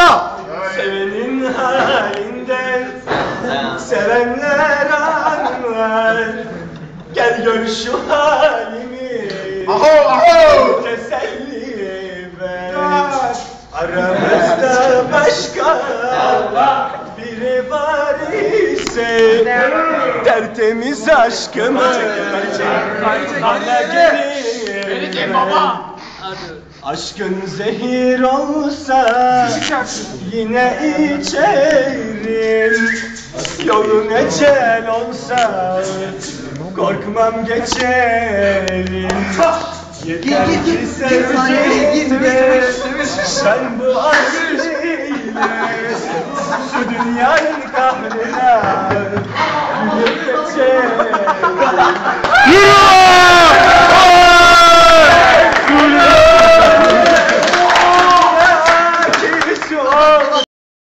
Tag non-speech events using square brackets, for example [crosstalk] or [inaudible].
Baba! Sevenin halinden [laughs] Sevenler anlar. Gel gör şu halimi Aho aho! Teselli ver Aramızda başka biri var ise Tertemiz aşkımı Bana geri Verecek baba. Aşkın zehir olsa yine içerim. Yolun ecel olsa korkmam geçerim. Yeter ki sevgiyle sen bu aşk ile Şu dünyanın kahrına